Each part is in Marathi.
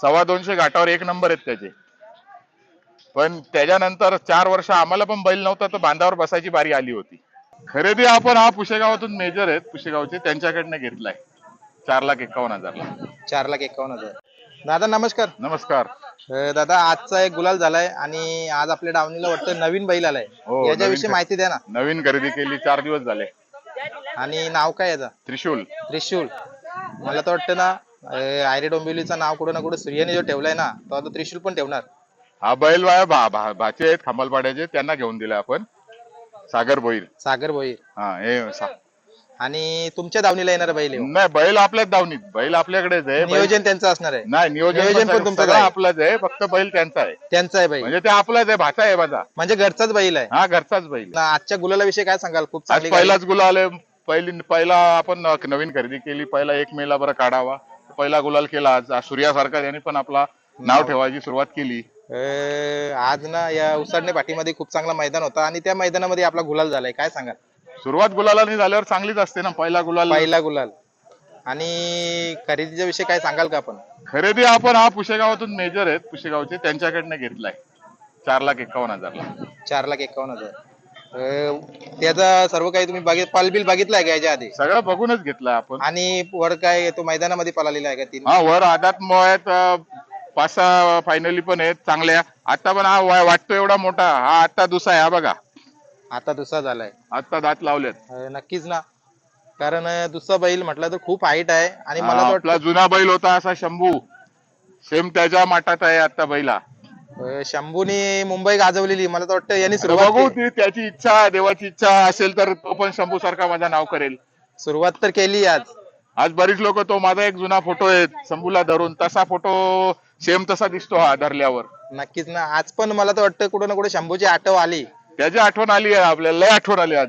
सव्वा दोनशे घाटावर एक नंबर आहेत त्याचे. पण त्याच्यानंतर चार वर्ष आम्हाला पण बैल नव्हता तर बांधावर बसायची बारी आली होती. खरेदी आपण हा पुशेगावातून मेजर आहेत पुशेगावचे त्यांच्याकडनं घेतलाय. चार लाख एकावन्न हजारला. चार लाख एकावन्न हजार. दादा नमस्कार. नमस्कार. अं, दादा आजचा एक गुलाल झालाय आणि आज आपल्या डावणीला वाटतं नवीन बैल आलाय. हो, याच्याविषयी नवीन माहिती द्या ना. नवीन खरेदी केली चार दिवस झाले. आणि नाव काय याचा त्रिशूल. त्रिशूल. मला तर वाटतं ना अं, आयरे डोंबिवलीचं नाव कुठं ना कुठं सूर्याने जो ठेवलाय ना तो आता त्रिशूल पण ठेवणार. हा बैल वाया भा भा- भाचे आहेत खंबालपाड्याचे त्यांना घेऊन दिले आपण. सागर भोईर. सागर भोईर. हा हे सा- आणि तुमच्या दावणीला येणार बैल आहे. नाही बैल आपल्याच दावणीत बैल आपल्याकडेच आहे. बैल- नियोजन त्यांचं असणार आहे. नाही नियोजन नियोजन पण सगळं आहे. आपलंच आहे फक्त बैल त्यांचा आहे. त्यांचा आहे बैल. म्हणजे ते आपलाच आहे भाचा आहे माझा. म्हणजे घरचाच बैल आहे. हा घरचाच बैल. ना आजच्या गुलाला विषयी काय सांगाल? खूप आज चांगली गाडी. पहिलाच गुलाल आहे. पहिली पहिला आपण नवीन खरेदी केली. पहिला एक मेला बरं काढावा. पहिला गुलाल केला. आज सूर्यासारखा यांनी पण आपला नाव ठेवायची सुरुवात केली. अं, आज ना या उसाडणे पाठीमध्ये खूप चांगला मैदान होता आणि त्या मैदानामध्ये आपला गुलाल झालाय. काय सांगाल? सुरुवात गुलालाने झाल्यावर चांगलीच असते ना पहिला गुलाल. पहिला गुलाल. आणि खरेदीच्या विषयी काय सांगाल का आपण? खरेदी आपण हा पुशेगावातून मेजर आहेत पुशेगावचे. त्यांच्याकडनं घेतलाय. चार लाख एकावन्न हजारला. चार लाख एकावन्न हजार. त्याचा सर्व काही तुम्ही बघित पालबिल बघितलाय का याच्या आधी? सगळं बघूनच घेतलाय आपण. आणि वर काय तो मैदानामध्ये पळालेला आहे का तीन? हा वर आदात आहेत पाच सहा फायनली पण आहेत चांगल्या. आता पण हा वा- वाटतो एवढा मोठा. हा आता दुसरा आहे हा बघा. आता दुसरा झालाय. आता दात लावलेत. अं, नक्कीच ना. कारण अं, दुसरा बैल म्हटलं तर खूप हाईट आहे आणि मला हा, तर आपला वाटतं जुना बैल होता असा शंभू. सेम त्याच्या माटात आहे आता बैला. अं, शंभूने मुंबई गाजवलेली मला तर वाटतं यांनी सुरुवात बघू केली. ती त्याची इच्छा देवाची इच्छा असेल तर तो पण शंभू सारखा माझा नाव करेल. सुरुवात तर केली आज. आज बरीच लोक तो माझा एक जुना फोटो आहे शंभूला धरून. तसा फोटो सेम तसा दिसतो हा धरल्यावर. नक्कीच ना. आज पण मला तर वाटतं कुठं ना कुठे शंभूची आठव आली. त्याची आठवण आली आहे आपल्याला लय आठवण आली आज.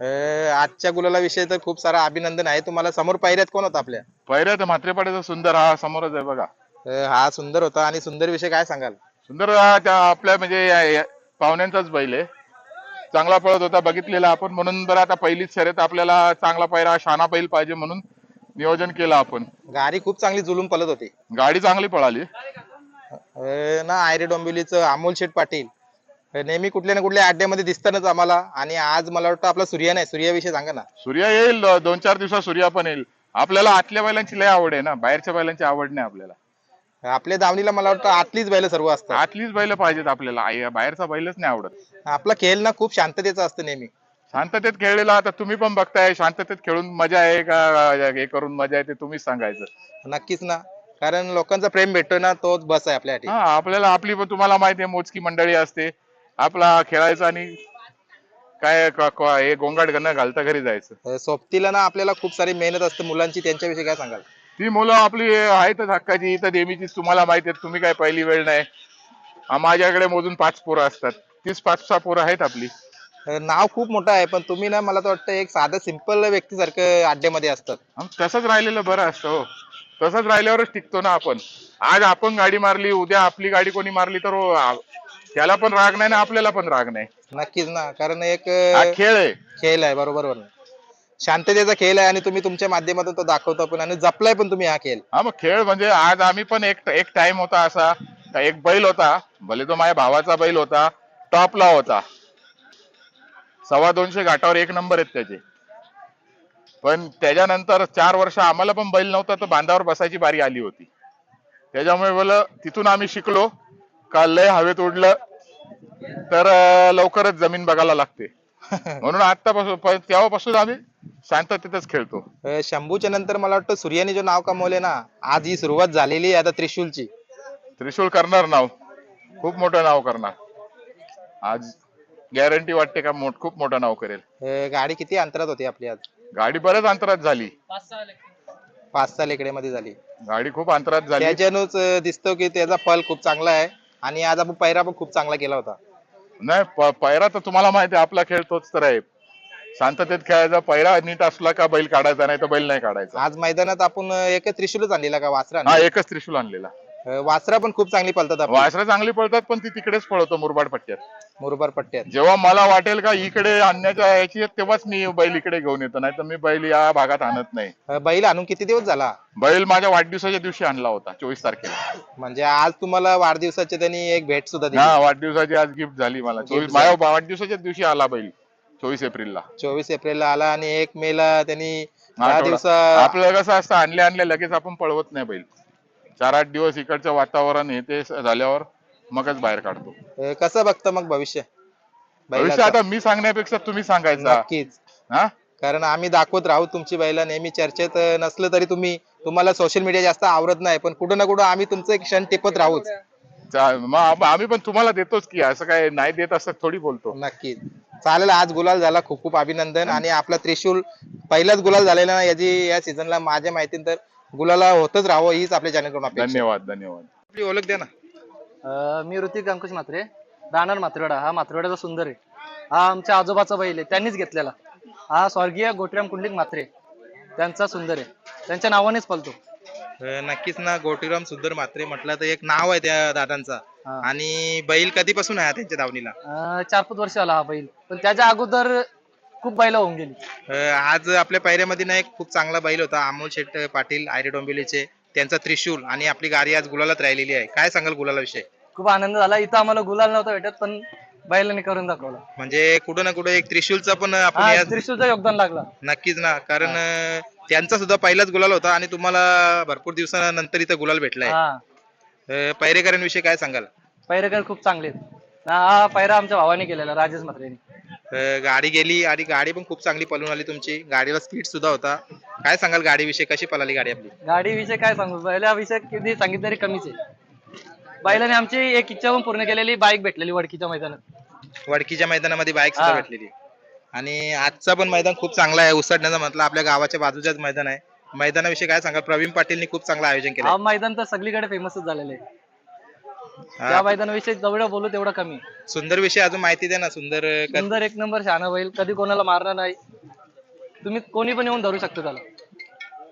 अं, आजच्या गुलाला विषयी तर खूप सारा अभिनंदन आहे. तुम्हाला समोर पायऱ्यात कोण होता आपल्या? पहिल्या तर म्हात्रेपाड्याचा सुंदर हा समोरच आहे बघा. अं, हा सुंदर होता. आणि सुंदर विषय काय सांगाल? सुंदर त्या आपल्या म्हणजे या- या पाहुण्यांचाच बैल आहे. चांगला पळत होता बघितलेला आपण. म्हणून बरं आता पहिलीच शर्यत आपल्याला चांगला पायरा शाना बैल पाहिजे म्हणून नियोजन केलं आपण. गाडी खूप चांगली जुलून पलत होती. गाडी चांगली पळाली. अं, ना आयरे डोंबिवलीचं अमोल शेठ पाटील. अं, नेहमी कुठल्या ना कुठल्या अड्ड्यामध्ये दिसतानाच आम्हाला. आणि आज मला वाटतं आपला सूर्या नाही सूर्याविषयी सांगा ना. सूर्या येईल दोन चार दिवसात सूर्या पण येईल. आपल्याला आतल्या बैलांची लय आवड आहे ना बाहेरच्या बैलांची आवड नाही आपल्याला. आपल्या दावणीला मला वाटतं आतलीच बैल सर्व असतात. आतलीच बैल पाहिजेत आपल्याला. आई- बाहेरचा बैलच नाही आवडत. आपला खेळ ना खूप शांततेचा असतं नेहमी. शांततेत खेळलेला आता तुम्ही पण बघताय शांततेत खेळून मजा आहे का हे करून मजा आहे ते तुम्हीच सांगायचं. नक्कीच ना. कारण लोकांचा प्रेम भेटतो ना तोच बस आहे आपल्यासाठी. हा आपल्याला आपली पण तुम्हाला माहिती आहे मोजकी मंडळी असते. आपला खेळायचं आणि काय क- क- हे गोंगाट घालता घरी जायचं. अं, सोबतीला ना आपल्याला खूप सारी मेहनत असते मुलांची त्यांच्याविषयी काय सांगाल? ती मुलं आपली आहेतच हक्काची इथं नेहमीचीच तुम्हाला माहिती आहे तुम्ही काय पहिली वेळ नाही. माझ्याकडे मोजून पाच पोरं असतात. तीच पाच सहा पोरं आहेत आपली. नाव खूप मोठं आहे पण तुम्ही ना मला तर वाटतं एक साधं सिंपल व्यक्तीसारखं अड्ड्यामध्ये असतात. तसंच राहिलेलं बरं असतं हो. तसंच राहिल्यावरच टिकतो ना आपण. आज आपण गाडी मारली उद्या आपली गाडी कोणी मारली तर त्याला पण राग नाही ना आपल्याला पण राग नाही. नक्कीच ना कारण एक खेळ आहे. खेळ आहे बरोबर बरोबर शांततेचा खेळ आहे आणि तुम्ही तुमच्या माध्यमातून तो दाखवता पण आणि जपलाय पण तुम्ही हा खेळ. हा मग खेळ म्हणजे आज आम्ही पण एक एक टाइम होता असा. का एक बैल होता. भले तो माझ्या भावाचा बैल होता. टॉपला होता. सव्वा दोनशे घाटावर एक नंबर आहेत त्याचे. पण त्याच्यानंतर चार वर्ष आम्हाला पण बैल नव्हता तर बांधावर बसायची बारी आली होती. त्याच्यामुळे बोल तिथून आम्ही शिकलो. का लय हवेत उडलं तर लवकरच जमीन बघायला लागते. म्हणून आतापासून तेव्हापासून आम्ही शांततेतच खेळतो अं, शंभूच्या नंतर मला वाटतं सूर्याने जो नाव कमवले ना आज ही सुरुवात झालेली आहे आता त्रिशूलची. त्रिशूल करणार नाव. खूप मोठं नाव करणार. आज गॅरंटी वाटते का मोठ खूप मोठं नाव करेल. अं, गाडी किती अंतरात होती आपली आज? गाडी बऱ्याच अंतरात झाली. पाच सहा लेकडे मध्ये झाली. गाडी खूप अंतरात झाली. त्याच्यानुच दिसतो की त्याचा फल खूप चांगला आहे आणि आज आपण पैरा पण खूप चांगला केला होता. नाही प- पैरा तर तुम्हाला माहिती आहे आपला खेळ तोच तर आहे. शांततेत खेळायचा पैरा नीट असला का बैल काढायचा नाही तर बैल नाही काढायचा. आज मैदानात आपण अं, एक त्रिशूलच आणलेला का वासरा हा एकच त्रिशूल आणलेला. अं, वासरा पण खूप चांगली पळतात आपली. वासरं चांगली पळतात पण ती तिकडेच पळवतो मुरबाड पट्ट्यात. मुरबाड पट्ट्यात. जेव्हा मला वाटेल का इकडे आणण्याच्या याची तेव्हाच मी बैल इकडे घेऊन येतो नाही तर मी बैल या भागात आणत नाही. अं, बैल आणून किती दिवस झाला? बैल माझ्या वाढदिवसाच्या दिवशी आणला होता चोवीस तारखेला. म्हणजे आज तुम्हाला वाढदिवसाचे त्यांनी एक भेट सुद्धा दिली. हा वाढदिवसाची आज गिफ्ट झाली मला. चोवीस Gift माझ्या वाढदिवसाच्या दिवशी आला बैल. चोवीस एप्रिलला. चोवीस एप्रिलला आला आणि एक मे ला त्यांनी दहा आपलं कसं असतं आणले आणले लगेच आपण पळवत नाही बैल. चार आठ दिवस इकडचं वातावरण हे ते झाल्यावर मगच बाहेर काढतो. अं, कसं बघतं मग भविष्य? भविष्य बैलाचं? आता मी सांगण्यापेक्षा तुम्ही सांगायचा. नक्कीच. हा? कारण आम्ही दाखवत राहू तुमची बैला नेहमी चर्चेत अं, नसलं तरी तुम्ही तुम्हाला सोशल मीडिया जास्त आवडत नाही पण कुठं ना कुठं आम्ही तुमचं एक क्षण टिपत राहूच. चा- मग आम- आम्ही पण तुम्हाला देतोच की असं काय नाही देत असं थोडी बोलतो. नक्कीच. चालेल आज गुलाल झाला. खूप खूप अभिनंदन. आणि आपला त्रिशूल पहिलाच गुलाल झालेला ना याची या सीझनला माझ्या माहितीन तर गुलाला होतच राहावं हीच आपल्या चॅनलकडून अपेक्षा. आहे. धन्यवाद धन्यवाद. आपली ओळख द्या ना. अं, मी ऋतिक अंकुश म्हात्रे राहणार मात्रेवाडा हा मात्रेवाड्याचा सुंदर आहे. हा आमच्या आजोबाचा बैल आहे त्यांनीच घेतलेला. हा स्वर्गीय गोटराम कुंडलिक म्हात्रे त्यांचा सुंदर आहे. त्यांच्या नावानेच पलतो अं, नक्कीच ना गोटीराम सुंदर म्हात्रे म्हटलं तर एक नाव आहे त्या दादांचा. आणि बैल कधीपासून आहे त्यांच्या दावणीला अं, चार पाच वर्ष आला हा बैल. पण त्याच्या अगोदर खूप बैल होऊन गेली. अं, आज आपल्या पायऱ्यामध्ये ना एक खूप चांगला बैल होता अमोल शेठ पाटील आयरे डोंबिवलीचे. त्यांचा त्रिशूल आणि आपली गाडी आज गुलालात राहिलेली आहे. काय सांगाल गुलाला विषय? खूप आनंद झाला. इथं आम्हाला गुलाल नव्हता भेटत पण बैलाने करून दाखवला. म्हणजे कुठं ना कुठं एक त्रिशूलचा पण आपण हा या त्रिशूलचं योगदान लागला. नक्कीच ना. कारण अं, त्यांचा सुद्धा पहिलाच गुलाल होता आणि तुम्हाला भरपूर दिवसानंतर इथं गुलाल भेटलाय. हा. अं, पायरेकरांविषयी काय सांगाल? पैरेकर खूप चांगले आहेत. हा पायरा आमच्या भावाने केलेला राजेश म्हात्रेने. अं, गाडी गेली आणि गाडी पण खूप चांगली पळून आली तुमची. गाडीला स्पीड सुद्धा होता. काय सांगाल गाडीविषयी? कशी पळाली गाडी आपली? गाडीविषयी काय सांगू? बैलाविषयी किती सांगितलं तरी कमीच आहे. बैलाने आमची एक इच्छा पण पूर्ण केलेली बाईक भेटलेली वडकीच्या मैदानात. वडकीच्या मैदानामध्ये बाईक सुद्धा हा. भेटलेली. आणि आजचा पण मैदान खूप चांगला आहे. उसडण्याचा म्हटलं आपल्या गावाच्या बाजूच्याच मैदान आहे. मैदानाविषयी काय सांगाल? प्रवीण पाटीलनी खूप चांगलं आयोजन केलं हा मैदान तर सगळीकडे फेमसच झालेलं आहे. त्या मैदानाविषयी जेवढं बोलू तेवढं कमी. सुंदर विषय अजून माहिती द्या ना सुंदर क- सुंदर एक नंबर शहाणा बैल कधी कोणाला मारणार नाही. तुम्ही कोणी पण येऊन धरू शकता त्याला.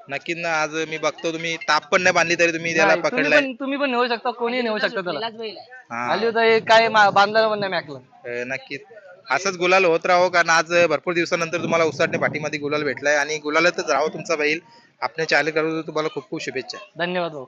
नक्कीच ना आज मी बघतो तुम्ही ताप पण नाही बांधली तरी तुम्ही त्याला नाही, तुम्ही पकडलाय. पण तुम्ही पण नेऊ शकता कोणी नेऊ शकता त्याला. हा. आली होता हे काय मा- बांधलेलं पण नाही मॅकलं. अं, नक्कीच. असंच गुलाल होत राहो कारण आज भरपूर दिवसानंतर तुम्हाला उसाटणे पाठीमध्ये गुलाल भेटलाय आणि गुलालातच राहो तुमचा बैल. आपल्या चालक तुम्हाला खूप खूप शुभेच्छा. धन्यवाद भाऊ.